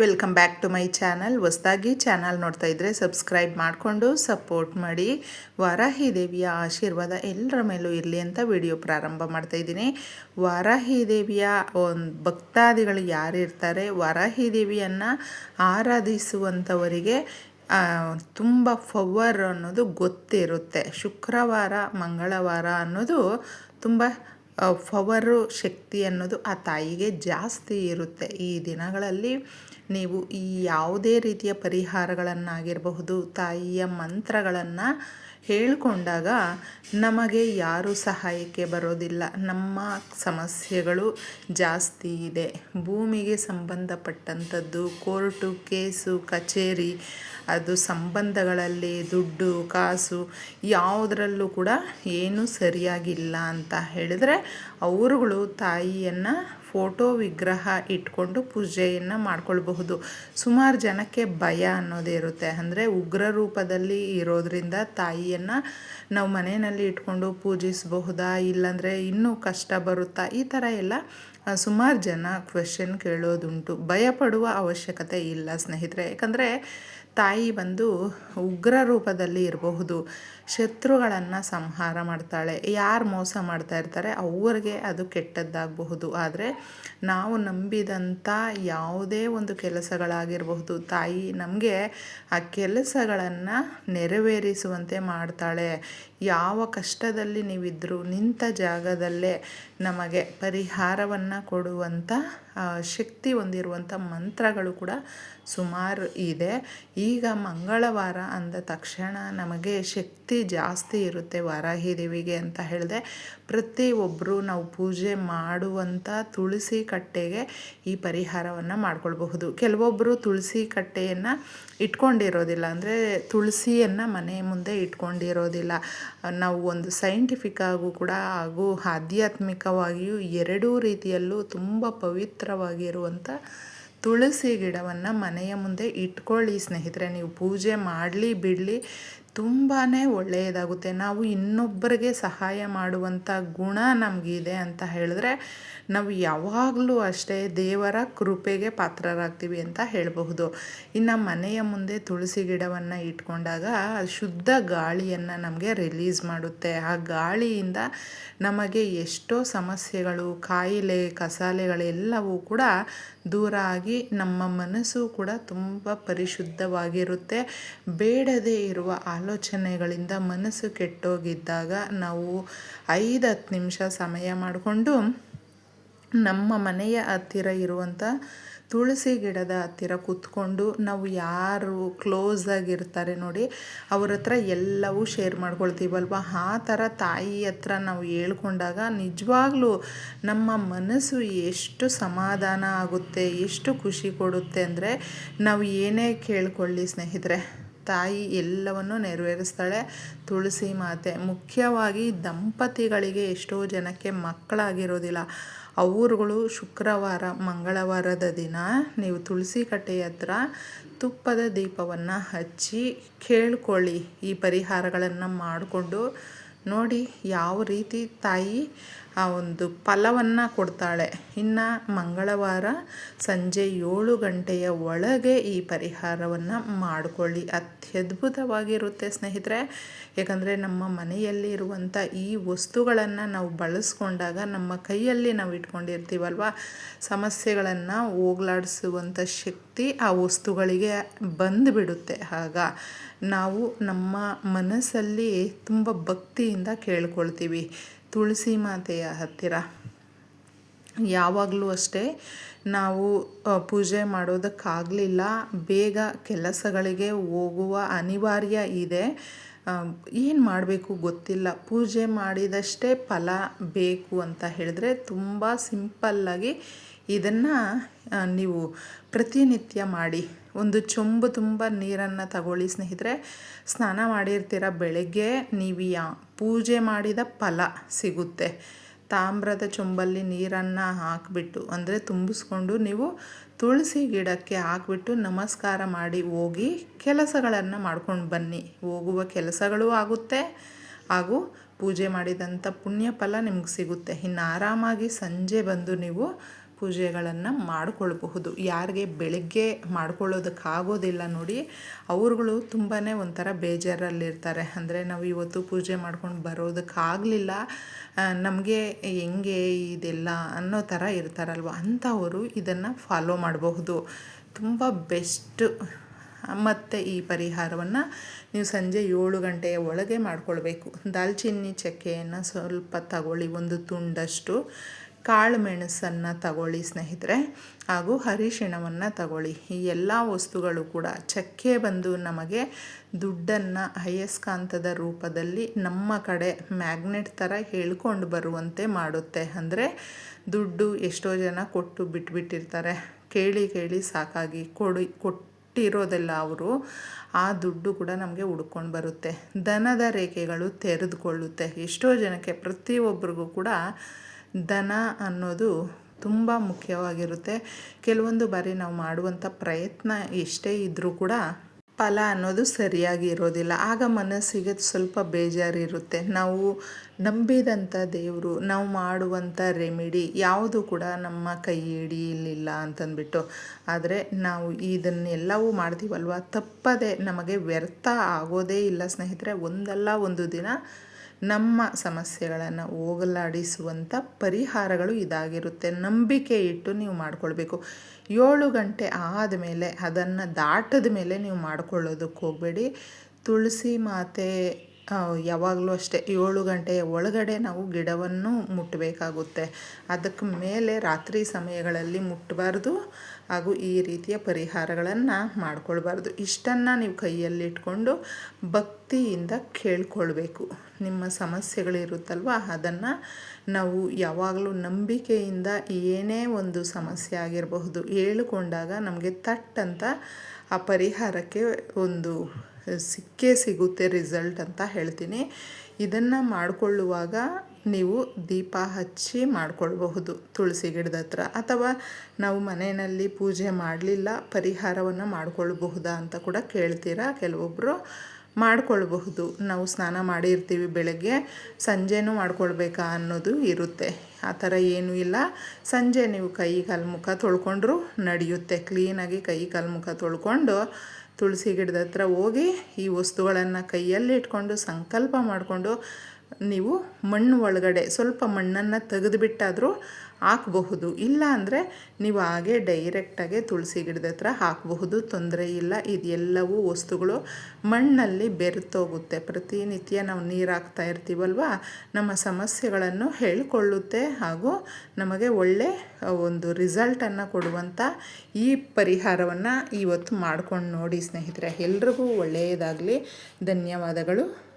Welcome back to my channel ಹೊಸ್ದಾಗಿ channel ನೋಡ್ತಾ ಇದ್ದರೆ ಸಬ್ಸ್ಕ್ರೈಬ್ ಮಾಡಿಕೊಂಡು ಸಪೋರ್ಟ್ ಮಾಡಿ. ವಾರಾಹಿ ದೇವಿಯ ಆಶೀರ್ವಾದ ಎಲ್ಲರ ಮೇಲೂ ಇರಲಿ ಅಂತ ವಿಡಿಯೋ ಪ್ರಾರಂಭ ಮಾಡ್ತಾ ಇದ್ದೀನಿ. ವಾರಾಹಿ ದೇವಿಯ ಒಂದು ಭಕ್ತಾದಿಗಳು ಯಾರಿರ್ತಾರೆ ವಾರಾಹಿ ದೇವಿಯನ್ನು ಆರಾಧಿಸುವಂಥವರಿಗೆ ತುಂಬ ಫವರ್ ಅನ್ನೋದು ಗೊತ್ತಿರುತ್ತೆ. ಶುಕ್ರವಾರ, ಮಂಗಳವಾರ ಅನ್ನೋದು ತುಂಬ ಪವರು ಶಕ್ತಿ ಅನ್ನೋದು ಆ ತಾಯಿಗೆ ಜಾಸ್ತಿ ಇರುತ್ತೆ. ಈ ದಿನಗಳಲ್ಲಿ ನೀವು ಈ ಯಾವುದೇ ರೀತಿಯ ಪರಿಹಾರಗಳನ್ನಾಗಿರಬಹುದು, ತಾಯಿಯ ಮಂತ್ರಗಳನ್ನು ಹೇಳಿಕೊಂಡಾಗ ನಮಗೆ ಯಾರೂ ಸಹಾಯಕ್ಕೆ ಬರೋದಿಲ್ಲ. ನಮ್ಮ ಸಮಸ್ಯೆಗಳು ಜಾಸ್ತಿ ಇದೆ. ಭೂಮಿಗೆ ಸಂಬಂಧಪಟ್ಟಂಥದ್ದು, ಕೋರ್ಟು, ಕೇಸು, ಕಚೇರಿ, ಅದು ಸಂಬಂಧಗಳಲ್ಲಿ ದುಡ್ಡು, ಕಾಸು ಯಾವುದರಲ್ಲೂ ಕೂಡ ಏನೂ ಸರಿಯಾಗಿಲ್ಲ ಅಂತ ಹೇಳಿದರೆ, ಅವರುಗಳು ತಾಯಿಯನ್ನು ಫೋಟೋ ವಿಗ್ರಹ ಇಟ್ಕೊಂಡು ಪೂಜೆಯನ್ನು ಮಾಡ್ಕೊಳ್ಬಹುದು. ಸುಮಾರು ಜನಕ್ಕೆ ಭಯ ಅನ್ನೋದೇ ಇರುತ್ತೆ. ಅಂದರೆ ಉಗ್ರ ರೂಪದಲ್ಲಿ ಇರೋದರಿಂದ ತಾಯಿಯನ್ನು ನಾವು ಮನೆಯಲ್ಲಿ ಇಟ್ಕೊಂಡು ಪೂಜಿಸಬಹುದಾ? ಇಲ್ಲಾಂದರೆ ಇನ್ನೂ ಕಷ್ಟ ಬರುತ್ತಾ? ಈ ಥರ ಎಲ್ಲ ಸುಮಾರು ಜನ ಕ್ವೆಶನ್ ಕೇಳೋದುಂಟು. ಭಯಪಡುವ ಅವಶ್ಯಕತೆ ಇಲ್ಲ ಸ್ನೇಹಿತರೆ. ಯಾಕಂದರೆ ತಾಯಿ ಬಂದು ಉಗ್ರ ರೂಪದಲ್ಲಿ ಇರಬಹುದು. ಶತ್ರುಗಳನ್ನು ಸಂಹಾರ ಮಾಡ್ತಾಳೆ. ಯಾರು ಮೋಸ ಮಾಡ್ತಾ ಇರ್ತಾರೆ ಅವರಿಗೆ ಅದು ಕೆಟ್ಟದ್ದಾಗಬಹುದು. ಆದರೆ ನಾವು ನಂಬಿದಂಥ ಯಾವುದೇ ಒಂದು ಕೆಲಸಗಳಾಗಿರಬಹುದು. ತಾಯಿ ನಮಗೆ ಆ ಕೆಲಸಗಳನ್ನು ನೆರವೇರಿಸುವಂತೆ ಮಾಡ್ತಾಳೆ. ಯಾವ ಕಷ್ಟದಲ್ಲಿ ನೀವಿದ್ದರೂ ನಿಂತ ಜಾಗದಲ್ಲೇ ನಮಗೆ ಪರಿಹಾರವನ್ನು ಕೊಡುವಂಥ ಶಕ್ತಿ ಹೊಂದಿರುವಂಥ ಮಂತ್ರಗಳು ಕೂಡ ಸುಮಾರು ಇದೆ. ಈಗ ಮಂಗಳವಾರ ಅಂದ ತಕ್ಷಣ ನಮಗೆ ಶಕ್ತಿ ಜಾಸ್ತಿ ಇರುತ್ತೆ ವಾರಾಹಿ ದೇವಿಗೆ ಅಂತ ಹೇಳಿದೆ. ಪ್ರತಿಯೊಬ್ಬರು ನಾವು ಪೂಜೆ ಮಾಡುವಂಥ ತುಳಸಿ ಕಟ್ಟೆಗೆ ಈ ಪರಿಹಾರವನ್ನು ಮಾಡ್ಕೊಳ್ಬಹುದು. ಕೆಲವೊಬ್ಬರು ತುಳಸಿ ಕಟ್ಟೆಯನ್ನು ಇಟ್ಕೊಂಡಿರೋದಿಲ್ಲ, ಅಂದರೆ ತುಳಸಿಯನ್ನು ಮನೆ ಮುಂದೆ ಇಟ್ಕೊಂಡಿರೋದಿಲ್ಲ. ನಾವು ಒಂದು ಸೈಂಟಿಫಿಕ್ ಆಗೂ ಕೂಡ ಹಾಗೂ ಆಧ್ಯಾತ್ಮಿಕವಾಗಿಯೂ ಎರಡೂ ರೀತಿಯಲ್ಲೂ ತುಂಬ ಪವಿತ್ರವಾಗಿರುವಂಥ ತುಳಸಿ ಗಿಡವನ್ನು ಮನೆಯ ಮುಂದೆ ಇಟ್ಕೊಳ್ಳಿ ಸ್ನೇಹಿತರೆ. ನೀವು ಪೂಜೆ ಮಾಡಲಿ ಬಿಡಲಿ ತುಂಬಾ ಒಳ್ಳೆಯದಾಗುತ್ತೆ. ನಾವು ಇನ್ನೊಬ್ಬರಿಗೆ ಸಹಾಯ ಮಾಡುವಂಥ ಗುಣ ನಮಗಿದೆ ಅಂತ ಹೇಳಿದ್ರೆ, ನಾವು ಯಾವಾಗಲೂ ಅಷ್ಟೇ ದೇವರ ಕೃಪೆಗೆ ಪಾತ್ರರಾಗ್ತೀವಿ ಅಂತ ಹೇಳಬಹುದು. ಇನ್ನು ಮನೆಯ ಮುಂದೆ ತುಳಸಿ ಗಿಡವನ್ನು ಇಟ್ಕೊಂಡಾಗ ಶುದ್ಧ ಗಾಳಿಯನ್ನು ನಮಗೆ ರಿಲೀಸ್ ಮಾಡುತ್ತೆ. ಆ ಗಾಳಿಯಿಂದ ನಮಗೆ ಎಷ್ಟೋ ಸಮಸ್ಯೆಗಳು, ಕಾಯಿಲೆ ಕಸಾಲೆಗಳೆಲ್ಲವೂ ಕೂಡ ದೂರ ಆಗಿ ನಮ್ಮ ಮನಸ್ಸು ಕೂಡ ತುಂಬ ಪರಿಶುದ್ಧವಾಗಿರುತ್ತೆ. ಬೇಡದೇ ಇರುವ ಆಲೋಚನೆಗಳಿಂದ ಮನಸ್ಸು ಕೆಟ್ಟೋಗಿದ್ದಾಗ ನಾವು ಐದು ಹತ್ತು ನಿಮಿಷ ಸಮಯ ಮಾಡಿಕೊಂಡು ನಮ್ಮ ಮನೆಯ ಹತ್ತಿರ ಇರುವಂಥ ತುಳಸಿ ಗಿಡದ ಹತ್ತಿರ ಕೂತ್ಕೊಂಡು ನಾವು ಯಾರು ಕ್ಲೋಸ್ ಆಗಿರ್ತಾರೆ ನೋಡಿ, ಅವ್ರ ಹತ್ರ ಎಲ್ಲವೂ ಶೇರ್ ಮಾಡ್ಕೊಳ್ತೀವಲ್ವ? ಆ ಥರ ತಾಯಿ ಹತ್ರ ನಾವು ಹೇಳ್ಕೊಂಡಾಗ ನಿಜವಾಗ್ಲೂ ನಮ್ಮ ಮನಸ್ಸು ಎಷ್ಟು ಸಮಾಧಾನ ಆಗುತ್ತೆ, ಎಷ್ಟು ಖುಷಿ ಕೊಡುತ್ತೆ ಅಂದರೆ ನಾವು ಏನೇ ಕೇಳ್ಕೊಳ್ಳಿ ಸ್ನೇಹಿತರೆ. ತಾಯಿ ಎಲ್ಲವನ್ನು ನೆರವೇರಿಸ್ತಾಳೆ. ತುಳಸಿ ಮಾತೆ, ಮುಖ್ಯವಾಗಿ ದಂಪತಿಗಳಿಗೆ ಎಷ್ಟೋ ಜನಕ್ಕೆ ಮಕ್ಕಳಾಗಿರೋದಿಲ್ಲ. ಅವರುಗಳು ಶುಕ್ರವಾರ, ಮಂಗಳವಾರದ ದಿನ ನೀವು ತುಳಸಿ ಕಟ್ಟೆಯ ಹತ್ರ ತುಪ್ಪದ ದೀಪವನ್ನು ಹಚ್ಚಿ ಕೇಳ್ಕೊಳ್ಳಿ. ಈ ಪರಿಹಾರಗಳನ್ನು ಮಾಡಿಕೊಂಡು ನೋಡಿ ಯಾವ ರೀತಿ ತಾಯಿ ಆ ಒಂದು ಫಲವನ್ನು ಕೊಡ್ತಾಳೆ. ಇನ್ನು ಮಂಗಳವಾರ ಸಂಜೆ ಏಳು ಗಂಟೆಯ ಒಳಗೆ ಈ ಪರಿಹಾರವನ್ನು ಮಾಡಿಕೊಳ್ಳಿ. ಅತ್ಯದ್ಭುತವಾಗಿರುತ್ತೆ ಸ್ನೇಹಿತರೆ. ಯಾಕಂದರೆ ನಮ್ಮ ಮನೆಯಲ್ಲಿ ಇರುವಂಥ ಈ ವಸ್ತುಗಳನ್ನು ನಾವು ಬಳಸ್ಕೊಂಡಾಗ ನಮ್ಮ ಕೈಯಲ್ಲಿ ನಾವು ಇಟ್ಕೊಂಡಿರ್ತೀವಲ್ವ? ಸಮಸ್ಯೆಗಳನ್ನು ಹೋಗ್ಲಾಡಿಸುವಂಥ ಶಕ್ತಿ ಆ ವಸ್ತುಗಳಿಗೆ ಬಂದುಬಿಡುತ್ತೆ. ಆಗ ನಾವು ನಮ್ಮ ಮನಸ್ಸಲ್ಲಿ ತುಂಬ ಭಕ್ತಿಯಿಂದ ಕೇಳ್ಕೊಳ್ತೀವಿ. ತುಳಸಿ ಮಾತೆಯ ಹತ್ತಿರ. ಯಾವಾಗಲೂ ಅಷ್ಟೇ ನಾವು ಪೂಜೆ ಮಾಡೋದಕ್ಕಾಗಲಿಲ್ಲ. ಬೇಗ ಕೆಲಸಗಳಿಗೆ ಹೋಗುವ ಅನಿವಾರ್ಯ ಇದೆ. ಏನು ಮಾಡಬೇಕು ಗೊತ್ತಿಲ್ಲ. ಪೂಜೆ ಮಾಡಿದಷ್ಟೇ ಫಲ ಬೇಕು ಅಂತ ಹೇಳಿದ್ರೆ ತುಂಬ ಸಿಂಪಲ್ಲಾಗಿ ಇದನ್ನು ನೀವು ಪ್ರತಿನಿತ್ಯ ಮಾಡಿ ಒಂದು ಚೊಂಬು ತುಂಬ ನೀರನ್ನು ತಗೊಳ್ಳಿ ಸ್ನೇಹಿತರೆ. ಸ್ನಾನ ಮಾಡಿರ್ತೀರ ಬೆಳಗ್ಗೆ, ನೀವು ಪೂಜೆ ಮಾಡಿದ ಫಲ ಸಿಗುತ್ತೆ. ತಾಮ್ರದ ಚೊಂಬಲ್ಲಿ ನೀರನ್ನು ಹಾಕಿಬಿಟ್ಟು, ಅಂದರೆ ತುಂಬಿಸ್ಕೊಂಡು ನೀವು ತುಳಸಿ ಗಿಡಕ್ಕೆ ಹಾಕಿಬಿಟ್ಟು ನಮಸ್ಕಾರ ಮಾಡಿ ಹೋಗಿ ಕೆಲಸಗಳನ್ನು ಮಾಡ್ಕೊಂಡು ಬನ್ನಿ. ಹೋಗುವ ಕೆಲಸಗಳು ಆಗುತ್ತೆ. ಹಾಗೂ ಪೂಜೆ ಮಾಡಿದಂಥ ಪುಣ್ಯ ಫಲ ನಿಮ್ಗೆ ಸಿಗುತ್ತೆ. ಇನ್ನು ಆರಾಮಾಗಿ ಸಂಜೆ ಬಂದು ನೀವು ಪೂಜೆಗಳನ್ನು ಮಾಡಿಕೊಳ್ಬಹುದು. ಯಾರಿಗೆ ಬೆಳಗ್ಗೆ ಮಾಡ್ಕೊಳ್ಳೋದಕ್ಕಾಗೋದಿಲ್ಲ ನೋಡಿ, ಅವ್ರುಗಳು ತುಂಬಾ ಒಂಥರ ಬೇಜಾರಲ್ಲಿರ್ತಾರೆ. ಅಂದರೆ ನಾವು ಇವತ್ತು ಪೂಜೆ ಮಾಡ್ಕೊಂಡು ಬರೋದಕ್ಕಾಗಲಿಲ್ಲ ನಮಗೆ ಹೆಂಗೆ ಇದೆಲ್ಲ ಅನ್ನೋ ಥರ ಇರ್ತಾರಲ್ವ? ಅಂಥವರು ಇದನ್ನು ಫಾಲೋ ಮಾಡಬಹುದು. ತುಂಬ ಬೆಸ್ಟ್ ಮತ್ತು ಈ ಪರಿಹಾರವನ್ನು ನೀವು ಸಂಜೆ ಏಳು ಗಂಟೆಯ ಒಳಗೆ ಮಾಡಿಕೊಳ್ಬೇಕು. ದಾಲ್ಚಿನ್ನಿ ಚಕ್ಕೆಯನ್ನು ಸ್ವಲ್ಪ ತಗೊಳ್ಳಿ, ಒಂದು ತುಂಡಷ್ಟು. ಕಾಳು ಮೆಣಸನ್ನು ತಗೊಳ್ಳಿ ಸ್ನೇಹಿತರೆ ಹಾಗೂ ಹರಿಶಿಣವನ್ನು ತಗೊಳ್ಳಿ. ಈ ಎಲ್ಲ ವಸ್ತುಗಳು ಕೂಡ ಚಕ್ಕೆ ಬಂದು ನಮಗೆ ದುಡ್ಡನ್ನು ಅಯಸ್ಕಾಂತದ ರೂಪದಲ್ಲಿ ನಮ್ಮ ಕಡೆ ಮ್ಯಾಗ್ನೆಟ್ ಥರ ಹೇಳ್ಕೊಂಡು ಬರುವಂತೆ ಮಾಡುತ್ತೆ. ಅಂದರೆ ದುಡ್ಡು ಎಷ್ಟೋ ಜನ ಕೊಟ್ಟು ಬಿಟ್ಬಿಟ್ಟಿರ್ತಾರೆ. ಕೇಳಿ ಕೇಳಿ ಸಾಕಾಗಿ ಕೊಡಿ, ಕೊಟ್ಟಿರೋದೆಲ್ಲ ಅವರು ಆ ದುಡ್ಡು ಕೂಡ ನಮಗೆ ಹುಡ್ಕೊಂಡು ಬರುತ್ತೆ. ದನದ ರೇಖೆಗಳು ತೆರೆದುಕೊಳ್ಳುತ್ತೆ. ಎಷ್ಟೋ ಜನಕ್ಕೆ ಪ್ರತಿಯೊಬ್ಬರಿಗೂ ಕೂಡ ದನ ಅನ್ನೋದು ತುಂಬ ಮುಖ್ಯವಾಗಿರುತ್ತೆ. ಕೆಲವೊಂದು ಬಾರಿ ನಾವು ಮಾಡುವಂಥ ಪ್ರಯತ್ನ ಎಷ್ಟೇ ಇದ್ದರೂ ಕೂಡ ಫಲ ಅನ್ನೋದು ಸರಿಯಾಗಿ ಇರೋದಿಲ್ಲ. ಆಗ ಮನಸ್ಸಿಗೆ ಸ್ವಲ್ಪ ಬೇಜಾರಿರುತ್ತೆ. ನಾವು ನಂಬಿದಂಥ ದೇವರು, ನಾವು ಮಾಡುವಂಥ ರೆಮಿಡಿ ಯಾವುದು ಕೂಡ ನಮ್ಮ ಕೈ ಹಿಡಿಯಲಿಲ್ಲ ಅಂತಂದ್ಬಿಟ್ಟು. ಆದರೆ ನಾವು ಇದನ್ನೆಲ್ಲವೂ ಮಾಡ್ತೀವಲ್ವ? ತಪ್ಪದೆ ನಮಗೆ ವ್ಯರ್ಥ ಆಗೋದೇ ಇಲ್ಲ ಸ್ನೇಹಿತರೆ. ಒಂದಲ್ಲ ಒಂದು ದಿನ ನಮ್ಮ ಸಮಸ್ಯೆಗಳನ್ನು ಹೋಗಲಾಡಿಸುವಂಥ ಪರಿಹಾರಗಳು ಇದಾಗಿರುತ್ತೆ. ನಂಬಿಕೆ ಇಟ್ಟು ನೀವು ಮಾಡ್ಕೊಳ್ಬೇಕು. ಏಳು ಗಂಟೆ ಆದಮೇಲೆ ಅದನ್ನು ದಾಟದ ಮೇಲೆ ನೀವು ಮಾಡ್ಕೊಳ್ಳೋದಕ್ಕೆ ಹೋಗಬೇಡಿ. ತುಳಸಿ ಮಾತೆ ಯಾವಾಗಲೂ ಅಷ್ಟೇ ಏಳು ಗಂಟೆಯ ಒಳಗಡೆ ನಾವು ಗಿಡವನ್ನು ಮುಟ್ಟಬೇಕಾಗುತ್ತೆ. ಅದಕ್ಕೆ ಮೇಲೆ ರಾತ್ರಿ ಸಮಯಗಳಲ್ಲಿ ಮುಟ್ಟಬಾರ್ದು ಹಾಗೂ ಈ ರೀತಿಯ ಪರಿಹಾರಗಳನ್ನು ಮಾಡಿಕೊಳ್ಬಾರ್ದು. ಇಷ್ಟನ್ನು ನೀವು ಕೈಯಲ್ಲಿಟ್ಕೊಂಡು ಭಕ್ತಿಯಿಂದ ಕೇಳ್ಕೊಳ್ಬೇಕು. ನಿಮ್ಮ ಸಮಸ್ಯೆಗಳಿರುತ್ತಲ್ವ? ಅದನ್ನು ನಾವು ಯಾವಾಗಲೂ ನಂಬಿಕೆಯಿಂದ ಏನೇ ಒಂದು ಸಮಸ್ಯೆ ಆಗಿರಬಹುದು ಹೇಳಿಕೊಂಡಾಗ ನಮಗೆ ತಟ್ಟಂತ ಆ ಪರಿಹಾರಕ್ಕೆ ಒಂದು ಸಿಕ್ಕೇ ಸಿಗುತ್ತೆ ರಿಸಲ್ಟ್ ಅಂತ ಹೇಳ್ತೀನಿ. ಇದನ್ನು ಮಾಡಿಕೊಳ್ಳುವಾಗ ನೀವು ದೀಪ ಹಚ್ಚಿ ಮಾಡಿಕೊಳ್ಬಹುದು ತುಳಸಿ ಗಿಡದ ಹತ್ರ. ಅಥವಾ ನಾವು ಮನೆಯಲ್ಲಿ ಪೂಜೆ ಮಾಡಲಿಲ್ಲ, ಪರಿಹಾರವನ್ನು ಮಾಡಿಕೊಳ್ಬಹುದಾ ಅಂತ ಕೂಡ ಕೇಳ್ತೀರಾ? ಕೆಲವೊಬ್ಬರು ಮಾಡಿಕೊಳ್ಬಹುದು. ನಾವು ಸ್ನಾನ ಮಾಡಿರ್ತೀವಿ ಬೆಳಗ್ಗೆ, ಸಂಜೆನೂ ಮಾಡ್ಕೊಳ್ಬೇಕಾ ಅನ್ನೋದು ಇರುತ್ತೆ. ಆ ಥರ ಏನೂ ಇಲ್ಲ. ಸಂಜೆ ನೀವು ಕೈ ಕಾಲು ಮುಖ ತೊಳ್ಕೊಂಡ್ರೂ ನಡೆಯುತ್ತೆ. ಕ್ಲೀನಾಗಿ ಕೈ ಕಾಲು ಮುಖ ತೊಳ್ಕೊಂಡು ತುಳಸಿ ಗಿಡದ ಹತ್ರ ಹೋಗಿ ಈ ವಸ್ತುಗಳನ್ನು ಕೈಯಲ್ಲಿ ಇಟ್ಕೊಂಡು ಸಂಕಲ್ಪ ಮಾಡಿಕೊಂಡು ನೀವು ಮಣ್ಣು ಒಳಗಡೆ ಸ್ವಲ್ಪ ಮಣ್ಣನ್ನು ತೆಗೆದುಬಿಟ್ಟಾದರೂ ಹಾಕಬಹುದು. ಇಲ್ಲ ಅಂದರೆ ನೀವು ಹಾಗೆ ಡೈರೆಕ್ಟಾಗಿ ತುಳಸಿ ಗಿಡದ ಹತ್ರ ಹಾಕಬಹುದು. ತೊಂದರೆ ಇಲ್ಲ. ಇದೆಲ್ಲವೂ ವಸ್ತುಗಳು ಮಣ್ಣಲ್ಲಿ ಬೆರೆತೋಗುತ್ತೆ. ಪ್ರತಿನಿತ್ಯ ನಾವು ನೀರು ಹಾಕ್ತಾ ಇರ್ತೀವಲ್ವ? ನಮ್ಮ ಸಮಸ್ಯೆಗಳನ್ನು ಹೇಳಿಕೊಳ್ಳುತ್ತೆ ಹಾಗೂ ನಮಗೆ ಒಳ್ಳೆ ಒಂದು ರಿಸಲ್ಟನ್ನು ಕೊಡುವಂಥ ಈ ಪರಿಹಾರವನ್ನು ಇವತ್ತು ಮಾಡ್ಕೊಂಡು ನೋಡಿ ಸ್ನೇಹಿತರೆ. ಎಲ್ರಿಗೂ ಒಳ್ಳೆಯದಾಗಲಿ. ಧನ್ಯವಾದಗಳು.